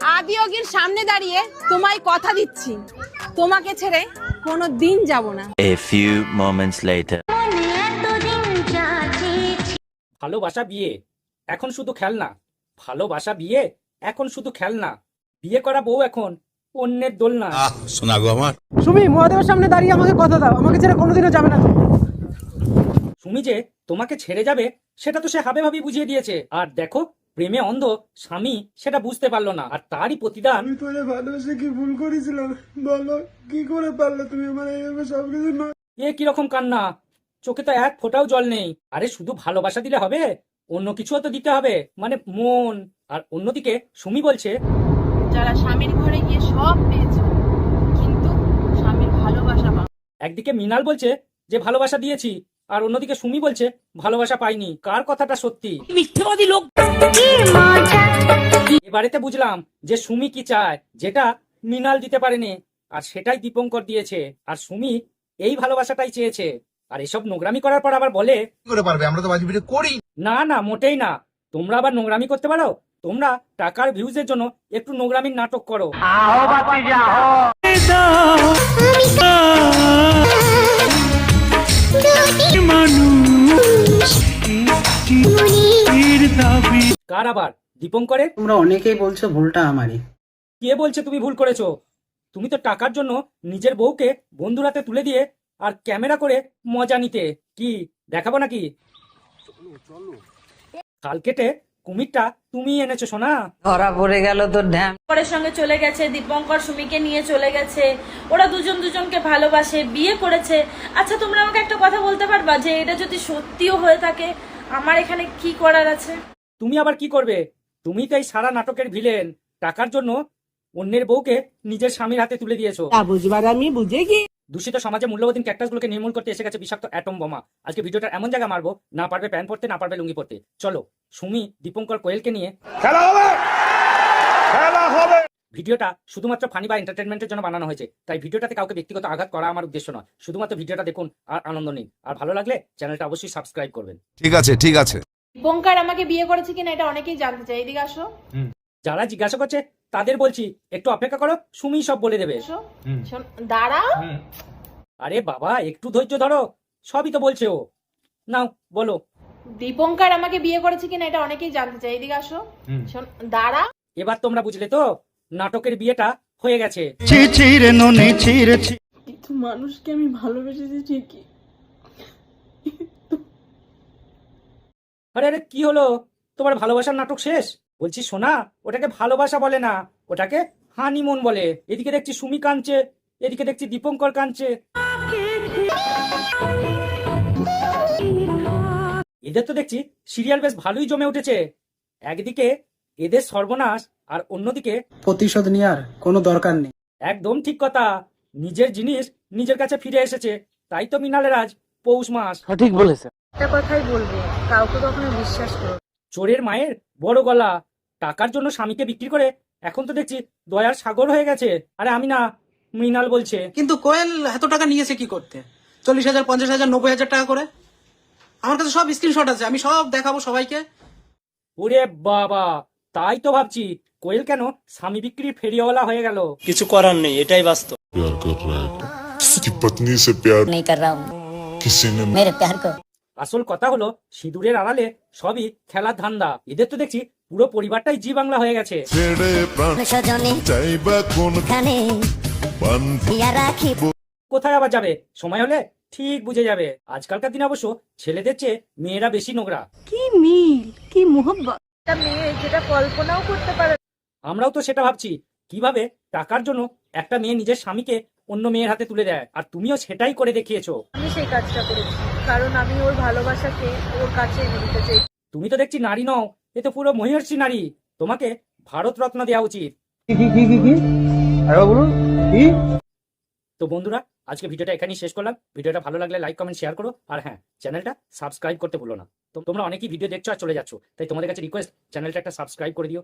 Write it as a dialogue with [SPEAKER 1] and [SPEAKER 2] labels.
[SPEAKER 1] আদিয়োগীর সামনে দাঁড়িয়ে তোমায় কথা দিচ্ছি। তোমাকে ছেড়ে কোনো দিন যাব না।
[SPEAKER 2] A few moments later.
[SPEAKER 3] ভালোবাসা বিয়ে এখন শুধু খেলনা। ভালোবাসা বিয়ে এখন শুধু খেলনা। বিয়ে করা বউ এখন অন্যের দোলনা।
[SPEAKER 4] শোনা গো আমার।
[SPEAKER 5] সুমি মহাদেবের সামনে দাঁড়িয়ে আমাকে কথা দাও। আমাকে ছেড়ে কোনোদিনও যাবে না। তুমি।
[SPEAKER 3] সুমি যে তোমাকে ছেড়ে যাবে সেটা তো সে হাবে ভাবি বুঝিয়ে দিয়েছে। আর দেখো প্রেমে অন্ধ স্বামী সেটা বুঝতে পারল না আর তারই প্রতিদান
[SPEAKER 6] আমি তোরে ভালোবেসে কি ভুল করেছিলাম? বলো কি করে পারলে তুমি আমার এইভাবে সবকিছু নয়
[SPEAKER 3] এ কীরকম কান্না? চোখে তো এক ফোঁটাও জল নেই। আরে শুধু ভালোবাসা দিলে হবে? অন্য কিছুও তো দিতে হবে। মানে মন। আর অন্যদিকে সুমি বলছে
[SPEAKER 1] যারা স্বামীর ঘরে গিয়ে সব পেয়েছে কিন্তু স্বামীর ভালোবাসা
[SPEAKER 3] একদিকে মিনাল বলছে যে ভালোবাসা দিয়েছি আর অন্যদিকে সুমি বলছে ভালোবাসা পাইনি। কার কথাটা সত্যি? মিথ্যেবাদী লোক। এবারেতে বুঝলাম যে সুমি কি চায় যেটা মিনাল দিতে পারেনি আর সেটাই দীপঙ্কর দিয়েছে। আর সুমি এই ভালোবাসাটাই চেয়েছে। আর এসব নোংরামি করার পর আবার বলে
[SPEAKER 4] করে পারবে আমরা তো বাজি করি।
[SPEAKER 3] না না মোটেই না। তোমরা আবার নোংরামি করতে পারো? তোমরা টাকার ভিউজের জন্য একটু নোংরামির নাটক করো। কার আবার? দীপঙ্করের?
[SPEAKER 5] তোমরা অনেকেই বলছো ভুলটা আমারই।
[SPEAKER 3] কে বলছে তুমি ভুল করেছ? তুমি তো টাকার জন্য নিজের বউকে বন্ধুর হাতে তুলে দিয়ে আর ক্যামেরা করে মজা নিতে। কি দেখাবো নাকি? কাল কেটে কুমিরটা তুমি এনেছো সোনা।
[SPEAKER 7] ধরা পড়ে গেল ঢ্যাম
[SPEAKER 8] দীপঙ্করের সঙ্গে চলে গেছে দীপঙ্কর সুমিকে নিয়ে চলে গেছে। ওরা দুজন দুজনকে ভালোবাসে বিয়ে করেছে। আচ্ছা তোমরা আমাকে একটা কথা বলতে পারবা যে এটা যদি সত্যিও হয়ে থাকে আমার এখানে কি করার আছে?
[SPEAKER 3] তুমি আবার কি করবে? তুমি তো এই সারা নাটকের ভিলেন টাকার জন্য অন্যের বউকে নিজের স্বামীর হাতে তুলে দিয়েছ।
[SPEAKER 5] বুঝবার আমি বুঝে কি
[SPEAKER 3] দূষিত সমাজে মূল্যবোধীন ক্যাক্টাসগুলোকে নির্মূল করতে এসে গেছে বিষাক্ত অ্যাটম বোমা। আজকে ভিডিওটা এমন জায়গা মারবো না পারবে প্যান্ট পরতে না পারবে লুঙ্গি পড়তে। চলো সুমি দীপঙ্কর কোয়েলকে নিয়ে ভিডিওটা শুধুমাত্র ফানি বা এন্টারটেনমেন্টের জন্য বানানো হয়েছে। তাই ভিডিওটাতে কাউকে ব্যক্তিগত আঘাত করা আমার উদ্দেশ্য নয়। শুধুমাত্র ভিডিওটা দেখুন আর আনন্দ নিন। আর ভালো লাগলে চ্যানেলটা অবশ্যই সাবস্ক্রাইব করবেন।
[SPEAKER 4] ঠিক আছে ঠিক আছে।
[SPEAKER 1] দীপঙ্কর আমাকে বিয়ে করেছে কিনা এটা অনেকেই জানতে চাই এদিকে আসো।
[SPEAKER 3] যারা জিজ্ঞাসা করছে তাদের বলছি একটু অপেক্ষা করো সুমি সব বলে দেবে।
[SPEAKER 1] আসো শোন- দাঁড়াও।
[SPEAKER 3] আরে বাবা একটু ধৈর্য ধরো সবই তো বলছে ও। নাও বলো।
[SPEAKER 1] দীপঙ্কার আমাকে বিয়ে করেছে কিনা এটা অনেকেই জানতে চাই এদিকে আসো। শোন- দাঁড়াও।
[SPEAKER 3] এবার তোমরা বুঝলে তো নাটকের বিয়েটা হয়ে গেছে।
[SPEAKER 6] কিন্তু মানুষকে আমি ভালোবেসেছি ঠিকই।
[SPEAKER 3] আরে আরে কি হলো? তোমার ভালোবাসার নাটক শেষ? বলছি সোনা ওটাকে ভালোবাসা বলে না ওটাকে হানিমুন বলে। এদিকে দেখছি সুমি কাঁদছে এদিকে দেখছি দীপঙ্কর কাঁদছে। এদের তো দেখছি সিরিয়াল বেশ ভালোই জমে উঠেছে। একদিকে এদের সর্বনাশ আর অন্যদিকে
[SPEAKER 5] প্রতিশোধ নেওয়ার কোনো দরকার নেই।
[SPEAKER 3] একদম ঠিক কথা। নিজের জিনিস নিজের কাছে ফিরে এসেছে। তাই তো মিনালের আজ পৌষ মাস।
[SPEAKER 5] সঠিক বলেছে
[SPEAKER 8] একটা কথাই বলবো কাউকে কখনো বিশ্বাস করো
[SPEAKER 3] চোরের মায়ের বড় গলা টাকার জন্য স্বামীকে বিক্রি করে এখন তো দেখছি দয়ার সাগর হয়ে গেছে আরে আমি না মৃণাল বলছে
[SPEAKER 5] কিন্তু কোয়েল এত টাকা নিয়েছে কি করতে চল্লিশ হাজার পঞ্চাশ হাজার নব্বই হাজার টাকা করে আমার কাছে সব স্ক্রিনশট আছে আমি সব দেখাবো সবাইকে
[SPEAKER 3] ওরে বাবা তাই তো ভাবছি কোয়েল কেন স্বামী বিক্রির ফেরিওয়ালা হয়ে গেল
[SPEAKER 9] কিছু করার নেই এটাই বাস্তব
[SPEAKER 10] प्यार कर रहा है किसी की पत्नी से प्यार
[SPEAKER 7] नहीं कर रहा हूँ
[SPEAKER 10] किसी ने
[SPEAKER 7] मेरे प्यार को
[SPEAKER 3] আসল কথা হলো সিঁদুরের আড়ালে সবই খেলার ধান্দা। এদের তো দেখছি পুরো পরিবারটাই জি বাংলা হয়ে গেছে।
[SPEAKER 10] ছেড়ে প্রাণ
[SPEAKER 7] সজনে
[SPEAKER 3] কোথায় আবার যাবে? সময় হলে ঠিক বুঝে যাবে। আজকালকার দিনে অবশ্য ছেলেদের চেয়ে মেয়েরা বেশি নোংরা।
[SPEAKER 8] কি মিল কি মোহব্বত। মেয়ে যেটা কল্পনাও করতে পারে
[SPEAKER 3] আমরাও তো সেটা ভাবছি কীভাবে টাকার জন্য একটা মেয়ে নিজের স্বামীকে অন্য মেয়ের হাতে তুলে দেয়? আর তুমিও সেটাই করে দেখিয়েছো।
[SPEAKER 8] আমি সেই কাজটা করেছি। কারণ আমি ওর ভালোবাসাকে ওর কাছে এনে দিতে চাই।
[SPEAKER 3] তুমি তো দেখছি নারী নও এ তো পুরো মহিষী নারী। তোমাকে ভারত রত্ন দেওয়া উচিত।
[SPEAKER 5] কি কি কি কি কি? বলুন কি?
[SPEAKER 3] তো বন্ধুরা আজকে ভিডিওটা এখানেই শেষ করলাম। ভিডিওটা ভালো লাগলে লাইক কমেন্ট শেয়ার করো। আর হ্যাঁ চ্যানেলটা সাবস্ক্রাইব করতে ভুলো না। তো তোমরা অনেকেই ভিডিও দেখছ আর চলে যাচ্ছ। তাই তোমাদের কাছে রিকোয়েস্ট চ্যানেলটা একটা সাবস্ক্রাইব করে দিও।